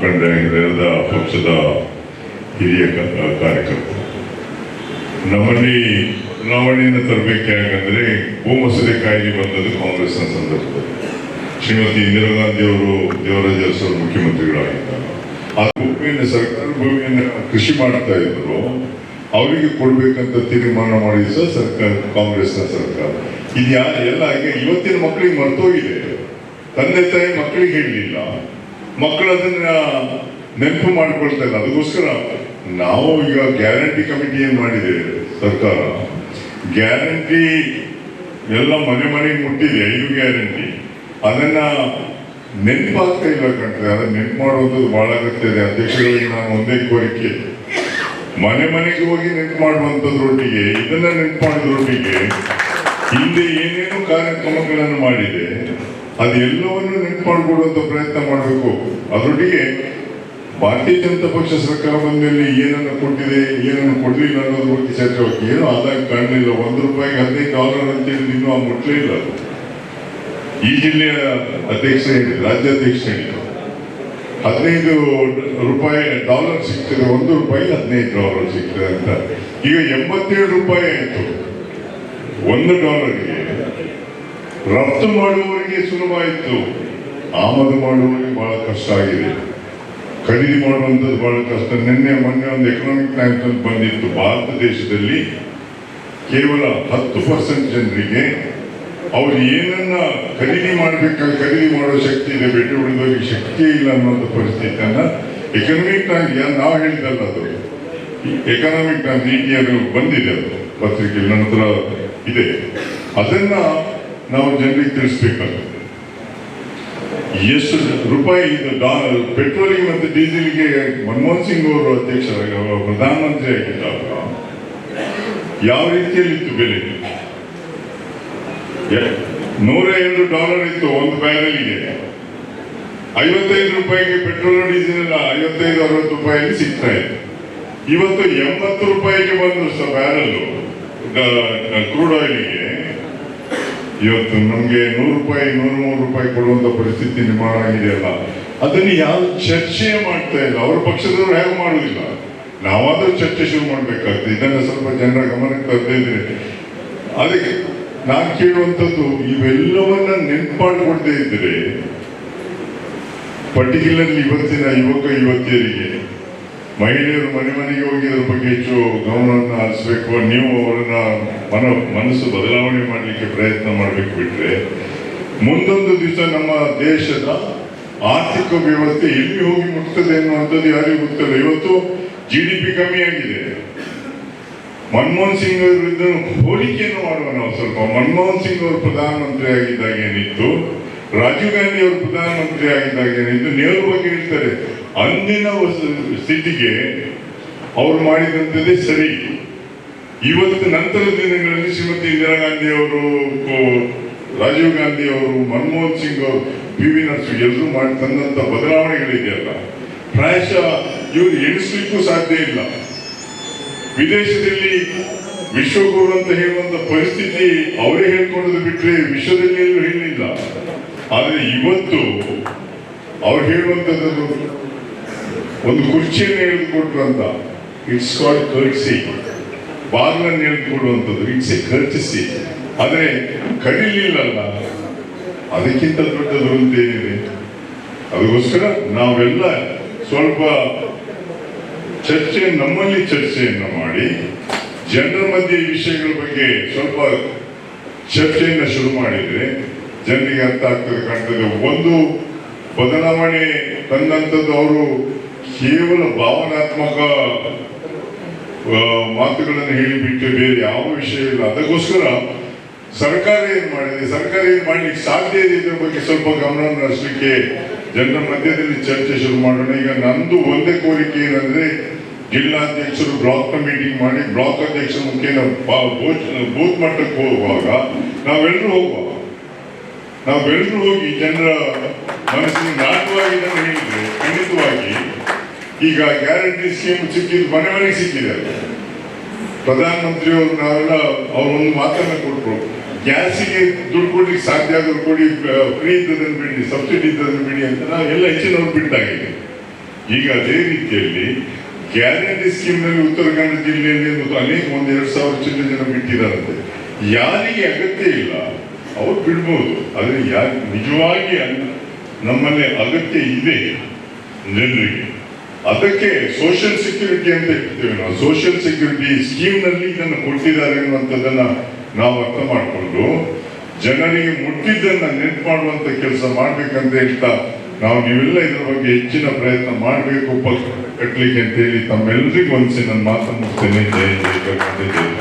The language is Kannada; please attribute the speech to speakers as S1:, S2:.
S1: ಮುಖಂಡರಾದ ಪಕ್ಷದ ಹಿರಿಯ ಕಾರ್ಯಕರ್ತರು. ನಮ್ಮಲ್ಲಿ ಚುನಾವಣೆಯನ್ನು ತರಬೇಕು ಯಾಕಂದರೆ ಭೂ ಮಸೂದೆ ಕಾಯ್ದೆ ಬಂದದ್ದು ಕಾಂಗ್ರೆಸ್ನ ಸಂದರ್ಭದಲ್ಲಿ. ಶ್ರೀಮತಿ ಇಂದಿರಾ ಗಾಂಧಿ ಅವರು ದೇವರಾಜ ಅವರು ಮುಖ್ಯಮಂತ್ರಿಗಳಾಗಿದ್ದಾಗ ಆ ಭೂಮಿಯನ್ನು, ಸರ್ಕಾರ ಭೂಮಿಯನ್ನು ಕೃಷಿ ಮಾಡ್ತಾ ಇದ್ರು ಅವರಿಗೆ ಕೊಡಬೇಕಂತ ತೀರ್ಮಾನ ಮಾಡಿದ ಸಹ ಸರ್ಕಾರ, ಕಾಂಗ್ರೆಸ್ನ ಸರ್ಕಾರ. ಇದು ಎಲ್ಲ ಇವತ್ತಿನ ಮಕ್ಕಳಿಗೆ ಮರ್ತೋಗಿದೆ. ತಂದೆ ತಾಯಿ ಮಕ್ಕಳಿಗೆ ಹೇಳಲಿಲ್ಲ ಮಕ್ಕಳು ಅದನ್ನ ನೆನಪು ಮಾಡ್ಕೊಳ್ತಾ ಇಲ್ಲ ಅದಕ್ಕೋಸ್ಕರ ನಾವು ಈಗ ಗ್ಯಾರಂಟಿ ಕಮಿಟಿ ಏನ್ ಮಾಡಿದೆ ಸರ್ಕಾರ? ಗ್ಯಾರಂಟಿ ಎಲ್ಲ ಮನೆ ಮನೆಗೆ ಮುಟ್ಟಿದೆ, ಐದು ಗ್ಯಾರಂಟಿ. ಅದನ್ನ ನೆನಪಾಗ್ತಾ ಇಲ್ಲ ಕಣ್ತದೆ ಅದನ್ನ ನೆನಪು ಮಾಡುವಂಥದ್ದು ಬಹಳ ಅಗತ್ಯ ಇದೆ. ಅಧ್ಯಕ್ಷಗಳಿಗೆ ನಾನು ಒಂದೇ ಕೋರಿಕೆ. ಮನೆ ಮನೆಗೆ ಹೋಗಿ ನೆನಪು ಮಾಡುವಂಥದ್ರೊಟ್ಟಿಗೆ, ಇದನ್ನ ನೆನಪು ಮಾಡಿದ್ರೊಟ್ಟಿಗೆ ಹಿಂದೆ ಏನೇನು ಕಾರ್ಯಕ್ರಮಗಳನ್ನು ಮಾಡಿದೆ. ಅದೆಲ್ಲವನ್ನು ನೆನಪು ಮಾಡಿಕೊಡುವಂತ ಪ್ರಯತ್ನ ಮಾಡಬೇಕು. ಅದರೊಟ್ಟಿಗೆ ಭಾರತೀಯ ಜನತಾ ಪಕ್ಷ ಸರ್ಕಾರ ಬಂದಲ್ಲಿ ಏನನ್ನು ಕೊಟ್ಟಿದೆ, ಏನನ್ನು ಕೊಡಲಿಲ್ಲ ಅನ್ನೋದ್ರ ಬಗ್ಗೆ ಚರ್ಚೆ ಹೋಗಿ ಏನು ಆದಾಯ ಕಾಣಲಿಲ್ಲ. ಒಂದು ರೂಪಾಯಿಗೆ ಹದಿನೈದು ಡಾಲರ್ ಅಂತ ಹೇಳಿದ್ರೆ ಇನ್ನೂ ಆ ಮುಟ್ಲೇ ಇಲ್ಲ ಈ ಜಿಲ್ಲೆಯ ಅಧ್ಯಕ್ಷ ಹೇಳಿದ್ರು, ರಾಜ್ಯಾಧ್ಯಕ್ಷ ಹೇಳಿದ್ರು. ಹದಿನೈದು ರೂಪಾಯಿ ಡಾಲರ್ ಸಿಗ್ತದೆ, ಒಂದು ರೂಪಾಯಿ ಹದಿನೈದು ಡಾಲರ್ ಸಿಗ್ತದೆ ಅಂತ. ಈಗ ಎಂಬತ್ತೇಳು ರೂಪಾಯಿ ಆಯಿತು. ಒಂದು ಡಾಲರ್ಗೆ ರಫ್ತು ಮಾಡುವವರಿಗೆ ಸುಲಭವಾಯಿತು ಆಮದು ಮಾಡುವವರಿಗೆ ಬಹಳ ಕಷ್ಟ ಆಗಿದೆ. ಖರೀದಿ ಮಾಡುವಂಥದ್ದು ಬಹಳ ಕಷ್ಟ. ನಿನ್ನೆ ಮೊನ್ನೆ ಒಂದು ಎಕನಾಮಿಕ್ ಟೈಮ್ಸ್ ಅಂತ ಬಂದಿತ್ತು. ಭಾರತ ದೇಶದಲ್ಲಿ ಕೇವಲ ಹತ್ತು ಪರ್ಸೆಂಟ್ ಜನರಿಗೆ ಅವ್ರು ಏನನ್ನ ಖರೀದಿ ಮಾಡ್ಬೇಕಾದ್ರೆ ಖರೀದಿ ಮಾಡೋ ಶಕ್ತಿ ಇದೆ, ಬೆಟ್ಟಿ ಉಳಿದವರಿಗೆ ಶಕ್ತಿ ಇಲ್ಲ ಅನ್ನೋಂಥ ಪರಿಸ್ಥಿತಿಯನ್ನ ಎಕನಾಮಿಕ್ ಟೈಮ್ಸ್ ನಾವು ಹೇಳಿದಲ್ಲ ಅದು. ಎಕನಾಮಿಕ್ ಇ ಅದು ಬಂದಿದೆ ಅದು. ಪತ್ರಿಕೆ ನಂತರ ಇದೆ. ಅದನ್ನ ನಾವು ಜನರಿಗೆ ತಿಳಿಸ್ಬೇಕಾಗುತ್ತೆ ಎಷ್ಟು ರೂಪಾಯಿ ಇದು ಡಾಲರ್ ಪೆಟ್ರೋಲಿಗೆ ಮತ್ತು ಡೀಸೆಲ್ಗೆ ಮನಮೋಹನ್ ಸಿಂಗ್ ಅವರು ಅಧ್ಯಕ್ಷರಾಗಿ ಪ್ರಧಾನಮಂತ್ರಿ ಆಗಿದ್ದಾಗ ಯಾವ ರೀತಿಯಲ್ಲಿ ಇತ್ತು ಬೆಲೆ? ನೂರ ಎರಡು ಡಾಲರ್ ಇತ್ತು, ಒಂದು ಬ್ಯಾರಲ್ಗೆ ಐವತ್ತೈದು ರೂಪಾಯಿಗೆ ಪೆಟ್ರೋಲ್ ಡೀಸೆಲ್ ಎಲ್ಲ ಐವತ್ತೈದು, ಅರವತ್ತು ರೂಪಾಯಿಗೆ ಸಿಗ್ತಾ ಇತ್ತು. ಇವತ್ತು ಎಂಬತ್ತು ರೂಪಾಯಿಗೆ ಬಂದು ಬ್ಯಾರಲ್ಲು ಕ್ರೂಡ್ ಆಯಿಲ್ಗೆ ಇವತ್ತು ನಮಗೆ ನೂರು ರೂಪಾಯಿ ನೂರು ಮೂರು ರೂಪಾಯಿ ಕೊಡುವಂತ ಪರಿಸ್ಥಿತಿ ನಿರ್ಮಾಣ ಆಗಿದೆಯಲ್ಲ ಅದನ್ನು ಯಾರು ಚರ್ಚೆ ಮಾಡ್ತಾ ಇಲ್ಲ. ಅವ್ರ ಪಕ್ಷದವರು ಹೇಗೆ ಮಾಡೋದಿಲ್ಲ. ನಾವಾದ್ರೂ ಚರ್ಚೆ ಶುರು ಮಾಡ್ಬೇಕಾಗ್ತದೆ. ಇದನ್ನ ಸ್ವಲ್ಪ ಜನರ ಗಮನಕ್ಕೆ ತರದೇ ಅದಕ್ಕೆ ನಾನು ಕೇಳುವಂಥದ್ದು, ಇವೆಲ್ಲವನ್ನ ನೆನ್ಪಾಡ್ಕೊಳ್ತೇ ಇದ್ರೆ ಪರ್ಟಿಕ್ಯುಲರ್ಲಿ ಇವತ್ತಿನ ಯುವಕ, ಯುವತಿಯರಿಗೆ ಮಹಿಳೆಯರು ಮನೆ ಮನೆಗೆ ಹೋಗಿ ಅದ್ರ ಬಗ್ಗೆ ಹೆಚ್ಚು ಗಮನವನ್ನು ಹರಿಸಬೇಕು. ನೀವು ಅವರನ್ನ ಮನ, ಮನಸ್ಸು ಬದಲಾವಣೆ ಮಾಡಲಿಕ್ಕೆ ಪ್ರಯತ್ನ ಮಾಡಬೇಕು ಬಿಟ್ರೆ, ಮುಂದೊಂದು ದಿವಸ ನಮ್ಮ ದೇಶದ ಆರ್ಥಿಕ ವ್ಯವಸ್ಥೆ ಎಲ್ಲಿ ಹೋಗಿ ಮುಟ್ತದೆ ಅನ್ನುವಂಥದ್ದು ಯಾರಿಗೂ ಗೊತ್ತಿಲ್ಲ. ಇವತ್ತು ಜಿ ಡಿ ಪಿ ಕಮ್ಮಿ ಆಗಿದೆ. ಮನಮೋಹನ್ ಸಿಂಗ್ ಅವರಿಂದ ಹೋಲಿಕೆಯನ್ನು ಮಾಡುವ ನಾವು ಸ್ವಲ್ಪ. ಮನಮೋಹನ್ ಸಿಂಗ್ ಅವರು ಪ್ರಧಾನಮಂತ್ರಿ ಆಗಿದ್ದಾಗ ಏನಿತ್ತು ರಾಜೀವ್ ಗಾಂಧಿ ಅವರು ಪ್ರಧಾನಮಂತ್ರಿ ಆಗಿದ್ದಾಗ ಏನಿತ್ತು ನೆಹರು ಬಗ್ಗೆ ಹೇಳ್ತಾರೆ. ಅಂದಿನ ಸ್ಥಿತಿಗೆ ಅವ್ರು ಮಾಡಿದಂಥದ್ದೇ ಸರಿ. ಇವತ್ತು ನಂತರದ ದಿನಗಳಲ್ಲಿ ಶ್ರೀಮತಿ ಇಂದಿರಾ ಗಾಂಧಿ ಅವರು ರಾಜೀವ್ ಗಾಂಧಿ ಅವರು, ಮನಮೋಹನ್ ಸಿಂಗ್ ಅವರು, ಪಿ ವಿ ನರಸಿಂಹ ಎಲ್ಲರೂ ಮಾಡಿ ತಂದಂತ ಬದಲಾವಣೆಗಳಿದೆಯಲ್ಲ ಪ್ರಾಯಶಃ ಇವರು ಎಣಿಸ್ಲಿಕ್ಕೂ ಸಾಧ್ಯ ಇಲ್ಲ. ವಿದೇಶದಲ್ಲಿ ವಿಶ್ವಗುರು ಅಂತ ಹೇಳುವಂತ ಪರಿಸ್ಥಿತಿ ಅವರೇ ಹೇಳ್ಕೊಂಡು ಬಿಟ್ಟರೆ ವಿಶ್ವದಲ್ಲಿ ಎಲ್ಲೂ ಆದ್ರೆ ಇವತ್ತು ಅವ್ರು ಹೇಳುವಂತದ್ದು ಒಂದು ಕುರ್ಚಿಯನ್ನು ಹೇಳಿಕೊಟ್ರು ಅಂತ. ಇಟ್ಸ್ ಕಾಲ್ಡ್ ಕರ್ಟ್ಸಿ ಬಾಗಿಲನ್ನು ಹೇಳಿಕೊಡುವಂಥದ್ದು ಇಟ್ಸ್ ಎ ಖರ್ಚಿಸಿ ಆದರೆ ಕಡಿಲಿಲ್ಲಲ್ಲ ಅದಕ್ಕಿಂತ ದೊಡ್ಡ ದುರಂತ ಏನಿದೆ? ಅದಕ್ಕೋಸ್ಕರ ನಾವೆಲ್ಲ ಸ್ವಲ್ಪ ಚರ್ಚೆ ನಮ್ಮಲ್ಲಿ ಚರ್ಚೆಯನ್ನು ಮಾಡಿ, ಜನರ ಮಧ್ಯೆ ವಿಷಯಗಳ ಬಗ್ಗೆ ಸ್ವಲ್ಪ ಚರ್ಚೆಯನ್ನು ಶುರು ಮಾಡಿದರೆ ಜನರಿಗೆ ಅರ್ಥ ಆಗ್ತದೆ. ಕಾಣ್ತದೆ, ಒಂದು ಬದಲಾವಣೆ ತಂದಂಥದ್ದು ಅವರು ಕೇವಲ ಭಾವನಾತ್ಮಕ ಮಾತುಗಳನ್ನು ಹೇಳಿಬಿಟ್ಟು ಬೇರೆ ಯಾವ ವಿಷಯ ಇಲ್ಲ. ಅದಕ್ಕೋಸ್ಕರ ಸರ್ಕಾರ ಏನ್ ಮಾಡಿದೆ? ಸರ್ಕಾರ ಏನ್ ಮಾಡ್ಲಿಕ್ಕೆ ಸಾಧ್ಯ ಇದೆ ಇದ್ರ ಬಗ್ಗೆ ಸ್ವಲ್ಪ ಗಮನ ಹರಿಸಲಿಕ್ಕೆ ಜನರ ಮಧ್ಯದಲ್ಲಿ ಚರ್ಚೆ ಶುರು ಮಾಡೋಣ. ಈಗ ನಂದು ಒಂದೇ ಕೋರಿಕೆ ಏನಂದ್ರೆ ಜಿಲ್ಲಾಧ್ಯಕ್ಷರು ಬ್ಲಾಕ್ ಮೀಟಿಂಗ್ ಮಾಡಿ ಬ್ಲಾಕ್ ಅಧ್ಯಕ್ಷರ ಮುಖೇನ ಬೂತ್ ಮಟ್ಟಕ್ಕೆ ಹೋಗುವಾಗ ನಾವೆಲ್ಲರೂ ಹೋಗುವ ನಾವೆಲ್ಲರೂ ಹೋಗಿ ಜನರ ಮನಸ್ಸಿನ ನಾಟವಾಗಿ ನಾನು ಹೇಳಿದ್ರೆ ಖಂಡಿತವಾಗಿ ಈಗ ಗ್ಯಾರಂಟಿ ಸ್ಕೀಮ್ ಸಿಕ್ಕಿದ್ದು ಮನೆ ಮನೆಗೆ ಸಿಕ್ಕಿದೆ. ಪ್ರಧಾನಮಂತ್ರಿ ಪ್ರಧಾನಮಂತ್ರಿಯವರು ನಾವೆಲ್ಲ ಅವರೊಂದು ಮಾತನ್ನ ಕೊಟ್ಟರು ಗ್ಯಾಸಿಗೆ ದುಡ್ಡು ಕೊಡ್ಲಿಕ್ಕೆ ಸಾಧ್ಯ ಆದ್ರೂ ಕೊಡಿ ಫ್ರೀ ಇದ್ದದನ್ನು ಬಿಡಿ ಸಬ್ಸಿಡಿ ಇದ್ದದನ್ನು ಬಿಡಿ ಅಂತ ನಾವು ಎಲ್ಲ ಹೆಚ್ಚಿನವ್ರು ಬಿಟ್ಟಾಗಿದೆ. ಈಗ ಅದೇ ರೀತಿಯಲ್ಲಿ ಗ್ಯಾರಂಟಿ ಸ್ಕೀಮ್ನಲ್ಲಿ ಉತ್ತರ ಕನ್ನಡ ಜಿಲ್ಲೆಯಲ್ಲಿ ಅನೇಕ ಒಂದು ಎರಡು ಸಾವಿರ ಚಿಲ್ಲರೆ ಜನ ಬಿಟ್ಟಿದ್ದಾರಂತೆ. ಯಾರಿಗೆ ಅಗತ್ಯ ಇಲ್ಲ, ಅವ್ರು ಬಿಡ್ಬೋದು. ಆದರೆ ಯಾರು ನಿಜವಾಗಿ ನಮ್ಮಲ್ಲಿ ಅಗತ್ಯ ಇದೆ. ಜನರಿಗೆ ಅದಕ್ಕೆ ಸೋಷಿಯಲ್ ಸೆಕ್ಯೂರಿಟಿ ಅಂತ ಹೇಳ್ತೇವೆ ನಾವು ಸೋಷಿಯಲ್ ಸೆಕ್ಯೂರಿಟಿ ಸ್ಕೀಮ್ನಲ್ಲಿ ಇದನ್ನು ಕೊಟ್ಟಿದ್ದಾರೆ ಅನ್ನುವಂಥದ್ದನ್ನ ನಾವು ಅರ್ಥ ಮಾಡಿಕೊಂಡು ಜನರಿಗೆ ಮುಟ್ಟಿದ್ದನ್ನು ನೆನ್ಪು ಮಾಡುವಂಥ ಕೆಲಸ ಮಾಡ್ಬೇಕಂತ ಹೇಳ್ತಾ ನಾವು ನೀವೆಲ್ಲ ಇದ್ರ ಬಗ್ಗೆ ಹೆಚ್ಚಿನ ಪ್ರಯತ್ನ ಮಾಡಬೇಕು ಕಟ್ಟಲಿಕ್ಕೆ ಅಂತ ಹೇಳಿ ತಮ್ಮೆಲ್ಲರಿಗೂ ಒಂದ್ಸಿ ನನ್ನ ಮಾತನ್ನು ಮುಗಿಸ್ತೇನೆ ಜಯ ಜಯ.